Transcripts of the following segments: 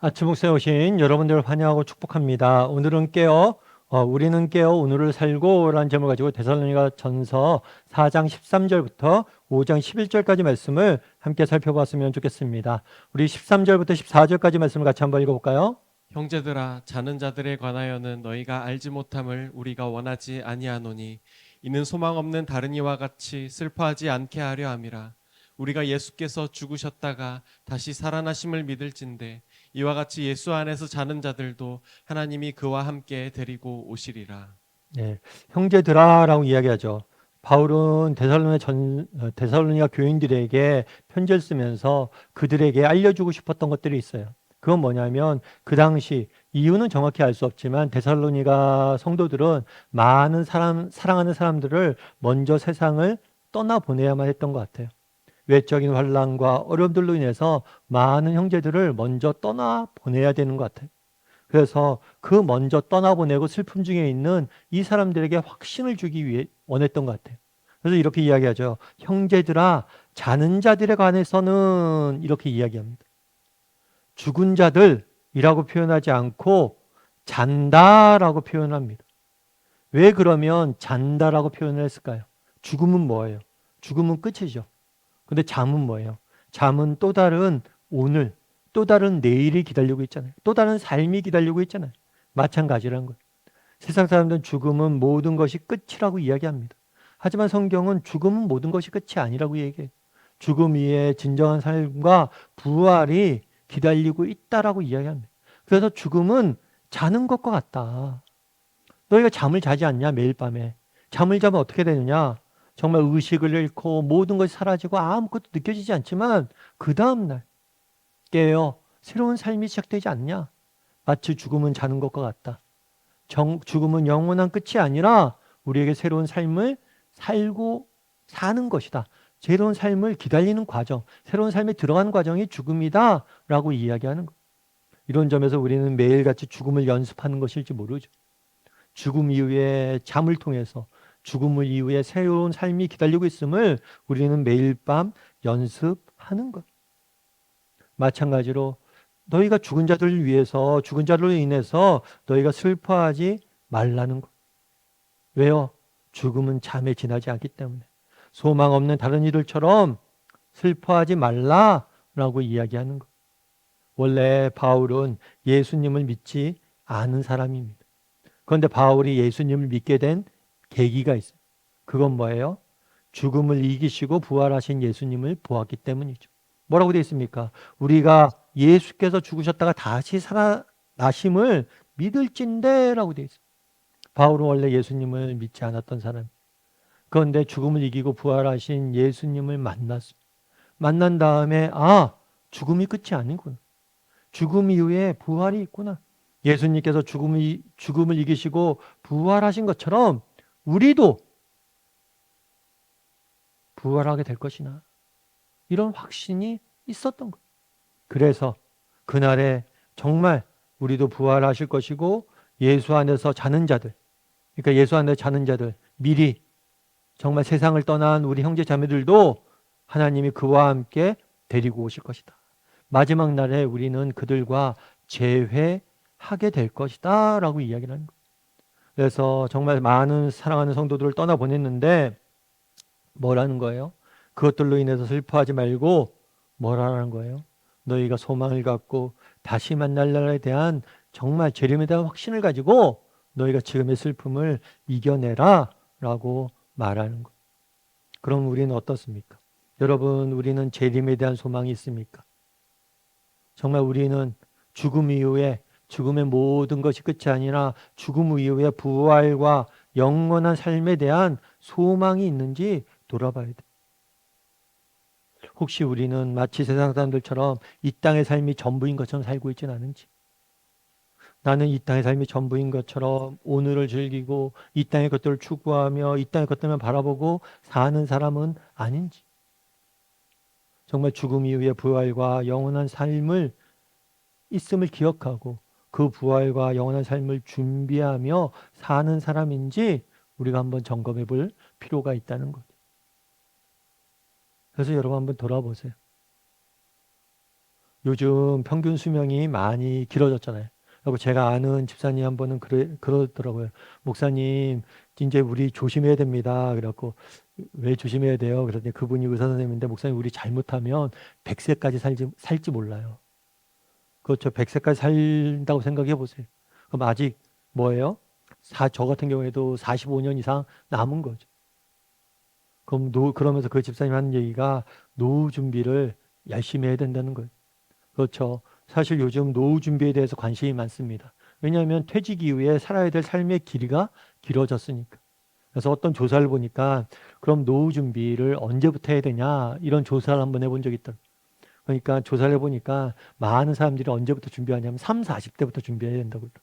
아침 목사에 오신 여러분들을 환영하고 축복합니다. 오늘은 깨어 어, 우리는 깨어 오늘을 살고 라는 제목을 가지고 데살로니가 전서 4장 13절부터 5장 11절까지 말씀을 함께 살펴봤으면 좋겠습니다. 우리 13절부터 14절까지 말씀을 같이 한번 읽어볼까요? 형제들아 자는 자들에 관하여는 너희가 알지 못함을 우리가 원하지 아니하노니 이는 소망 없는 다른 이와 같이 슬퍼하지 않게 하려 함이라 우리가 예수께서 죽으셨다가 다시 살아나심을 믿을진데 이와 같이 예수 안에서 자는 자들도 하나님이 그와 함께 데리고 오시리라 네, 형제들아라고 이야기하죠. 바울은 데살로니 전 어, 데살로니가 교인들에게 편지를 쓰면서 그들에게 알려주고 싶었던 것들이 있어요. 그건 뭐냐면 그 당시 이유는 정확히 알 수 없지만 데살로니가 성도들은 많은 사람 사랑하는 사람들을 먼저 세상을 떠나 보내야만 했던 것 같아요. 외적인 환란과 어려움들로 인해서 많은 형제들을 먼저 떠나 보내야 되는 것 같아요. 그래서 그 먼저 떠나보내고 슬픔 중에 있는 이 사람들에게 확신을 주기 위해 원했던 것 같아요. 그래서 이렇게 이야기하죠. 형제들아, 자는 자들에 관해서는 이렇게 이야기합니다. 죽은 자들이라고 표현하지 않고 잔다라고 표현합니다. 왜 그러면 잔다라고 표현을 했을까요? 죽음은 뭐예요? 죽음은 끝이죠. 근데 잠은 뭐예요? 잠은 또 다른 오늘, 또 다른 내일이 기다리고 있잖아요. 또 다른 삶이 기다리고 있잖아요. 마찬가지라는 거예요. 세상 사람들은 죽음은 모든 것이 끝이라고 이야기합니다. 하지만 성경은 죽음은 모든 것이 끝이 아니라고 얘기해요. 죽음 위에 진정한 삶과 부활이 기다리고 있다라고 이야기합니다. 그래서 죽음은 자는 것과 같다. 너희가 잠을 자지 않냐 매일 밤에. 잠을 자면 어떻게 되느냐? 정말 의식을 잃고 모든 것이 사라지고 아무것도 느껴지지 않지만 그 다음날 깨어 새로운 삶이 시작되지 않냐? 마치 죽음은 자는 것과 같다. 정, 죽음은 영원한 끝이 아니라 우리에게 새로운 삶을 살고 사는 것이다. 새로운 삶을 기다리는 과정, 새로운 삶에 들어가는 과정이 죽음이다. 라고 이야기하는 것. 이런 점에서 우리는 매일같이 죽음을 연습하는 것일지 모르죠. 죽음 이후에 잠을 통해서 죽음을 이후에 새로운 삶이 기다리고 있음을 우리는 매일 밤 연습하는 것. 마찬가지로 너희가 죽은 자들을 위해서 죽은 자들로 인해서 너희가 슬퍼하지 말라는 것. 왜요? 죽음은 잠에 지나지 않기 때문에. 소망 없는 다른 이들처럼 슬퍼하지 말라라고 이야기하는 것. 원래 바울은 예수님을 믿지 않은 사람입니다. 그런데 바울이 예수님을 믿게 된 계기가 있어요. 그건 뭐예요? 죽음을 이기시고 부활하신 예수님을 보았기 때문이죠. 뭐라고 되어 있습니까? 우리가 예수께서 죽으셨다가 다시 살아나심을 믿을진대라고 되어 있어요. 바울은 원래 예수님을 믿지 않았던 사람. 그런데 죽음을 이기고 부활하신 예수님을 만났습니다. 만난 다음에 아 죽음이 끝이 아니구나. 죽음 이후에 부활이 있구나. 예수님께서 죽음을, 죽음을 이기시고 부활하신 것처럼 우리도 부활하게 될 것이나 이런 확신이 있었던 것. 그래서 그날에 정말 우리도 부활하실 것이고 예수 안에서 자는 자들, 그러니까 예수 안에 자는 자들 미리 정말 세상을 떠난 우리 형제 자매들도 하나님이 그와 함께 데리고 오실 것이다. 마지막 날에 우리는 그들과 재회하게 될 것이다. 라고 이야기를 하는 거예요. 그래서 정말 많은 사랑하는 성도들을 떠나 보냈는데 뭐라는 거예요? 그것들로 인해서 슬퍼하지 말고 뭐라는 거예요? 너희가 소망을 갖고 다시 만날 날에 대한 정말 재림에 대한 확신을 가지고 너희가 지금의 슬픔을 이겨내라 라고 말하는 것. 그럼 우리는 어떻습니까? 여러분, 우리는 재림에 대한 소망이 있습니까? 정말 우리는 죽음 이후에 죽음의 모든 것이 끝이 아니라 죽음 이후에 부활과 영원한 삶에 대한 소망이 있는지 돌아봐야 돼. 혹시 우리는 마치 세상 사람들처럼 이 땅의 삶이 전부인 것처럼 살고 있지는 않은지. 나는 이 땅의 삶이 전부인 것처럼 오늘을 즐기고 이 땅의 것들을 추구하며 이 땅의 것들만 바라보고 사는 사람은 아닌지. 정말 죽음 이후의 부활과 영원한 삶을 있음을 기억하고 그 부활과 영원한 삶을 준비하며 사는 사람인지 우리가 한번 점검해 볼 필요가 있다는 것. 그래서 여러분 한번 돌아보세요. 요즘 평균 수명이 많이 길어졌잖아요. 그리고 제가 아는 집사님 한 분은 그래, 그러더라고요. 목사님, 이제 우리 조심해야 됩니다. 그래갖고, 왜 조심해야 돼요? 그랬더니 그분이 의사 선생님인데, 목사님, 우리 잘못하면 100세까지 살지, 살지 몰라요. 그렇죠. 100세까지 살다고 생각해 보세요. 그럼 아직 뭐예요? 사, 저 같은 경우에도 45년 이상 남은 거죠. 그럼 노, 그러면서 그 집사님 하는 얘기가 노후 준비를 열심히 해야 된다는 거예요. 그렇죠. 사실 요즘 노후 준비에 대해서 관심이 많습니다. 왜냐하면 퇴직 이후에 살아야 될 삶의 길이가 길어졌으니까. 그래서 어떤 조사를 보니까 그럼 노후 준비를 언제부터 해야 되냐 이런 조사를 한번 해본 적이 있더라고요. 그러니까 조사를 해보니까 많은 사람들이 언제부터 준비하냐면 3, 40대부터 준비해야 된다고 그래요.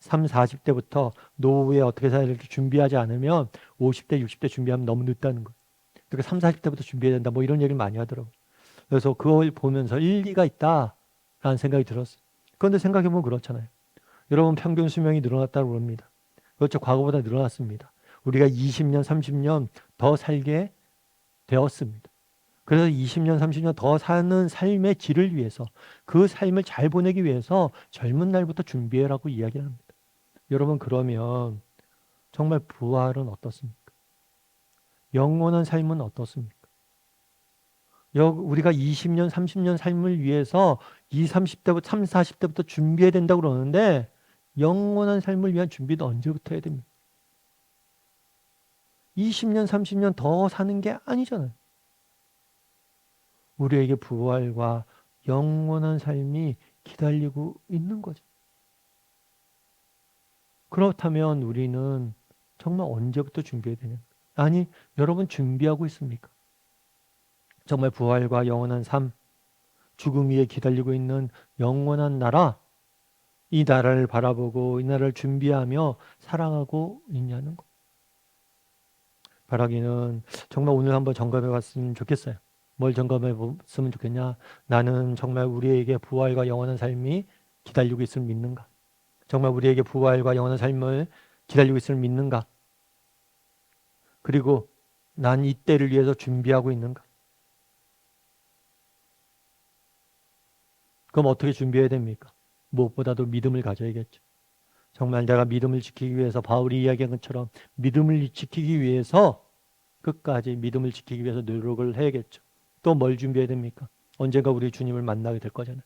3, 40대부터 노후에 어떻게 될지 준비하지 않으면 50대, 60대 준비하면 너무 늦다는 거예요. 그러니까 3, 40대부터 준비해야 된다. 뭐 이런 얘기를 많이 하더라고요. 그래서 그걸 보면서 일리가 있다라는 생각이 들었어요. 그런데 생각해보면 그렇잖아요. 여러분 평균 수명이 늘어났다고 그럽니다. 그렇죠. 과거보다 늘어났습니다. 우리가 20년, 30년 더 살게 되었습니다. 그래서 20년, 30년 더 사는 삶의 질을 위해서 그 삶을 잘 보내기 위해서 젊은 날부터 준비해라고 이야기를 합니다. 여러분 그러면 정말 부활은 어떻습니까? 영원한 삶은 어떻습니까? 여- 우리가 20년, 30년 삶을 위해서 20, 30대부터 30, 40대부터 준비해야 된다고 그러는데 영원한 삶을 위한 준비도 언제부터 해야 됩니까? 20년, 30년 더 사는 게 아니잖아요. 우리에게 부활과 영원한 삶이 기다리고 있는 거죠. 그렇다면 우리는 정말 언제부터 준비해야 되냐? 아니, 여러분 준비하고 있습니까? 정말 부활과 영원한 삶, 죽음 위에 기다리고 있는 영원한 나라, 이 나라를 바라보고 이 나라를 준비하며 사랑하고 있냐는 것. 바라기는 정말 오늘 한번 점검해 봤으면 좋겠어요. 뭘 점검해 봤으면 좋겠냐? 나는 정말 우리에게 부활과 영원한 삶이 기다리고 있음을 믿는가? 정말 우리에게 부활과 영원한 삶을 기다리고 있음을 믿는가? 그리고 난 이때를 위해서 준비하고 있는가? 그럼 어떻게 준비해야 됩니까? 무엇보다도 믿음을 가져야겠죠. 정말 내가 믿음을 지키기 위해서 바울이 이야기한 것처럼 믿음을 지키기 위해서 끝까지 믿음을 지키기 위해서 노력을 해야겠죠. 또 뭘 준비해야 됩니까? 언젠가 우리 주님을 만나게 될 거잖아요.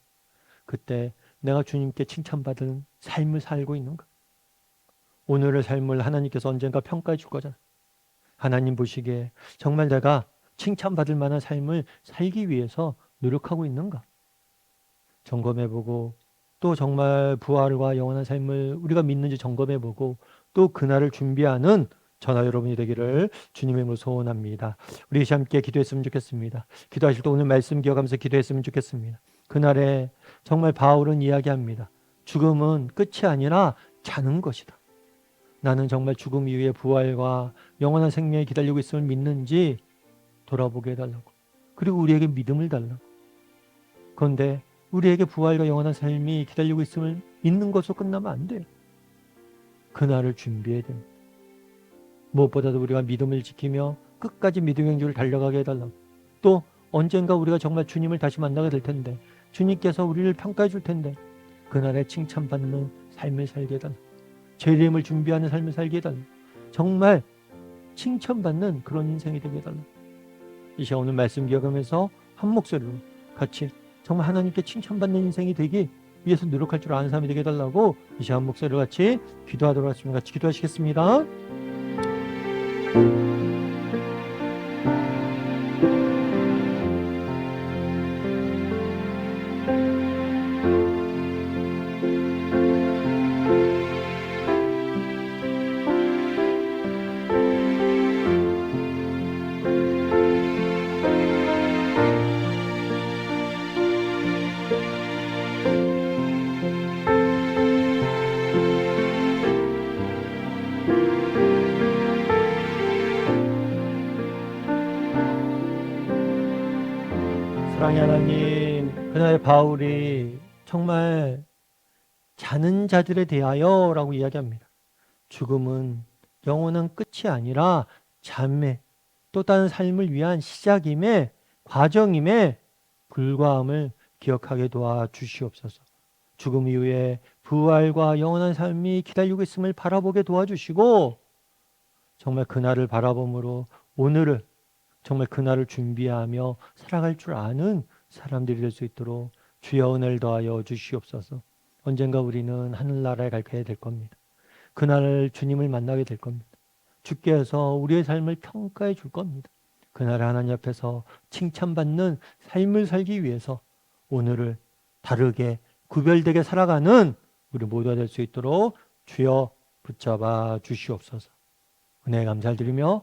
그때 내가 주님께 칭찬받은 삶을 살고 있는가? 오늘의 삶을 하나님께서 언젠가 평가해 줄 거잖아요. 하나님 보시기에 정말 내가 칭찬받을 만한 삶을 살기 위해서 노력하고 있는가? 점검해 보고 또 정말 부활과 영원한 삶을 우리가 믿는지 점검해 보고 또 그날을 준비하는 전화 여러분이 되기를 주님의 이름으로 소원합니다. 우리 함께 기도했으면 좋겠습니다. 기도하실 때 오늘 말씀 기억하면서 기도했으면 좋겠습니다. 그날에 정말 바울은 이야기합니다. 죽음은 끝이 아니라 자는 것이다. 나는 정말 죽음 이후에 부활과 영원한 생명이 기다리고 있음을 믿는지 돌아보게 해달라고. 그리고 우리에게 믿음을 달라고. 그런데 우리에게 부활과 영원한 삶이 기다리고 있음을 믿는 것으로 끝나면 안 돼요. 그날을 준비해야 됩니다. 무엇보다도 우리가 믿음을 지키며 끝까지 믿음의 행주를 달려가게 해달라고. 또 언젠가 우리가 정말 주님을 다시 만나게 될 텐데 주님께서 우리를 평가해 줄 텐데 그날에 칭찬받는 삶을 살게 해달라고. 재림을 준비하는 삶을 살게 해달라고. 정말 칭찬받는 그런 인생이 되게 해달라고. 이 시간 오늘 말씀 기억하면서 한 목소리로 같이 정말 하나님께 칭찬받는 인생이 되기 위해서 노력할 줄 아는 사람이 되게 해달라고 이 시간 목소리로 같이 기도하도록 하겠습니다. 같이 기도하시겠습니다. 사랑의 하나님, 그날 바울이 정말 자는 자들에 대하여 라고 이야기합니다. 죽음은 영원한 끝이 아니라 잠의 또 다른 삶을 위한 시작임에 과정임에 불과함을 기억하게 도와 주시옵소서. 죽음 이후에 부활과 영원한 삶이 기다리고 있음을 바라보게 도와주시고 정말 그날을 바라봄으로 오늘을 정말 그날을 준비하며 살아갈 줄 아는 사람들이 될 수 있도록 주여 은혜를 더하여 주시옵소서. 언젠가 우리는 하늘나라에 가게 될 겁니다. 그날 주님을 만나게 될 겁니다. 주께서 우리의 삶을 평가해 줄 겁니다. 그날 하나님 앞에서 칭찬받는 삶을 살기 위해서 오늘을 다르게 구별되게 살아가는 우리 모두가 될 수 있도록 주여 붙잡아 주시옵소서. 은혜 감사드리며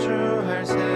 저주할 새